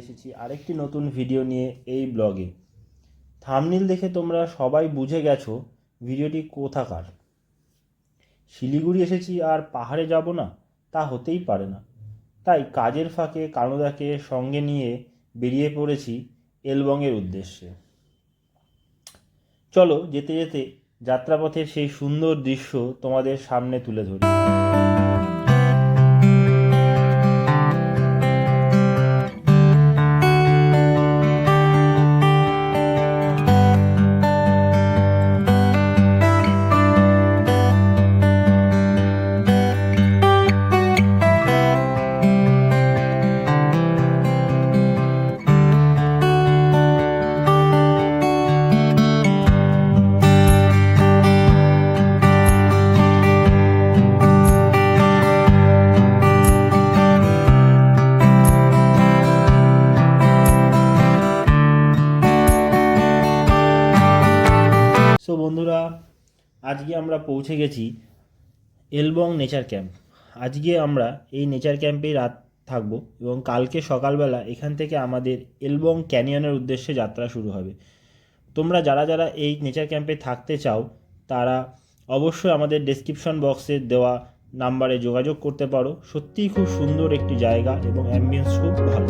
এসেছি আরেকটি নতুন ভিডিও নিয়ে এই ব্লগে থামনিল দেখে তোমরা সবাই বুঝে গেছো ভিডিওটি কোথাকার। শিলিগুড়ি এসেছি আর পাহাড়ে যাব না, তা হতেই পারে না। তাই কাজের ফাঁকে কানুদাকে সঙ্গে নিয়ে বেরিয়ে পড়েছি এলবংয়ের উদ্দেশ্যে। চলো যেতে যেতে যাত্রাপথের সেই সুন্দর দৃশ্য তোমাদের সামনে তুলে ধরি। পৌঁছে গেছি এলবং নেচার ক্যাম্প। আজকে আমরা এই নেচার ক্যাম্পেই রাত থাকব এবং কালকে সকালবেলা এখান থেকে আমাদের এলবং ক্যানিয়নের উদ্দেশ্যে যাত্রা শুরু হবে। তোমরা যারা যারা এই নেচার ক্যাম্পে থাকতে চাও, তারা অবশ্যই আমাদের ডেসক্রিপশন বক্সে দেওয়া নাম্বারে যোগাযোগ করতে পারো। সত্যিই খুব সুন্দর একটি জায়গা এবং অ্যাম্বিয়েন্স খুব ভালো।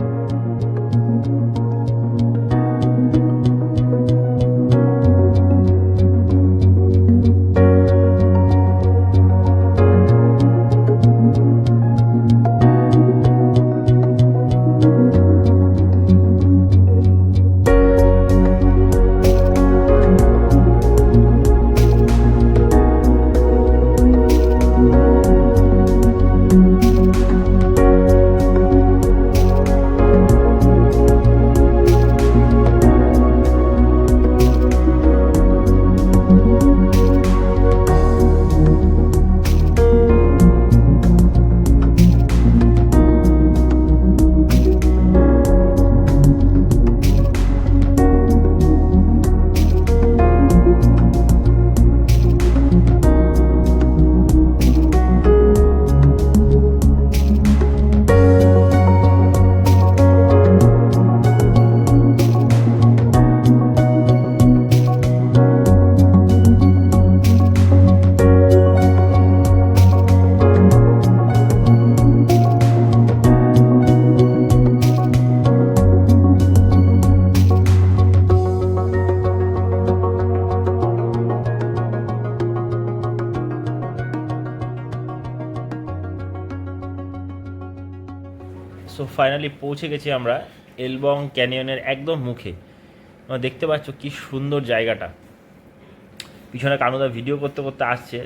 ফাইনালি পৌঁছে গেছি আমরা এলবং ক্যানিয়নের একদম মুখে। দেখতে পাচ্ছ কি সুন্দর জায়গাটা। পিছনে কানুদা ভিডিও করতে করতে আসছে।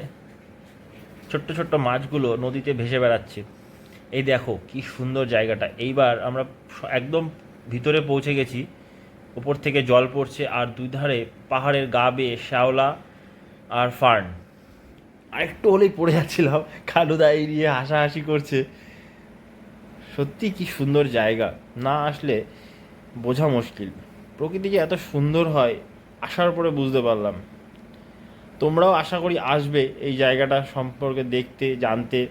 ছোট্ট ছোট্ট মাছগুলো নদীতে ভেসে বেড়াচ্ছে। এই দেখো কি সুন্দর জায়গাটা। এইবার আমরা একদম ভিতরে পৌঁছে গেছি। উপর থেকে জল পড়ছে আর দুই ধারে পাহাড়ের গা বেয়ে শ্যাওলা আর ফার্ন। আরেকটু হলেই পড়ে যাচ্ছিলাম। কানুদা এই নিয়ে হাসাহাসি করছে। সত্যি কি সুন্দর জায়গা? না আসলে বোঝা মুশকিল। প্রকৃতি যে এত সুন্দর হয়, আসার পরে বুঝতে পারলাম। তোমরাও আশা করি আসবে এই জায়গাটা সম্পর্কে দেখতে, জানতে।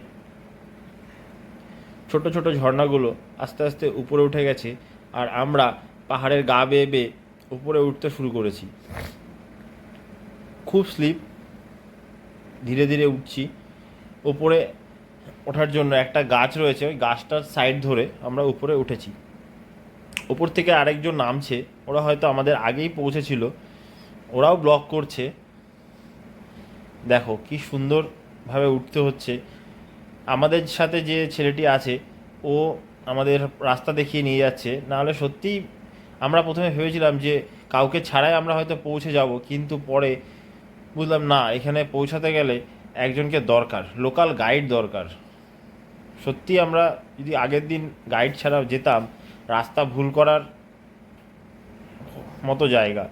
ছোট ছোট ঝর্ণাগুলো আস্তে আস্তে উপরে উঠে গেছে আর আমরা পাহাড়ের গা বেয়ে বেয়ে উপরে উঠতে শুরু করেছি। খুব স্লিপ, ধীরে ধীরে উঠছি। উপরে ওঠার জন্য একটা গাছ রয়েছে, ওই গাছটার সাইড ধরে আমরা উপরে উঠেছি। উপর থেকে আরেকজন নামছে, ওরা হয়তো আমাদের আগেই পৌঁছেছিল। ওরাও ব্লক করছে। দেখো কি সুন্দরভাবে উঠতে হচ্ছে। আমাদের সাথে যে ছেলেটি আছে, ও আমাদের রাস্তা দেখিয়ে নিয়ে যাচ্ছে। নাহলে সত্যিই আমরা প্রথমে ভেবেছিলাম যে কাউকে ছাড়াই আমরা হয়তো পৌঁছে যাব, কিন্তু পরে বুঝলাম না, এখানে পৌঁছাতে গেলে একজনকে দরকার, লোকাল গাইড দরকার। সত্যি আমরা যদি আগের দিন গাইড ছাড়া যেতাম, রাস্তা ভুল করার মতো জায়গা।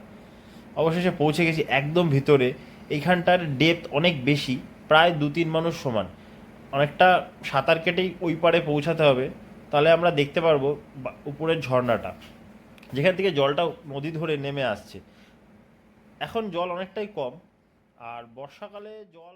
অবশেষে পৌঁছে গেছি একদম ভিতরে। এইখানটার ডেপথ অনেক বেশি, প্রায় দু তিন মানুষ সমান। অনেকটা সাঁতার কেটেই ওই পারে পৌঁছাতে হবে। তাহলে আমরা দেখতে পারব উপরের ঝর্ণাটা। যেখান থেকে জলটা নদী ধরে নেমে আসছে। এখন জল অনেকটাই কম। আর বর্ষাকালে জল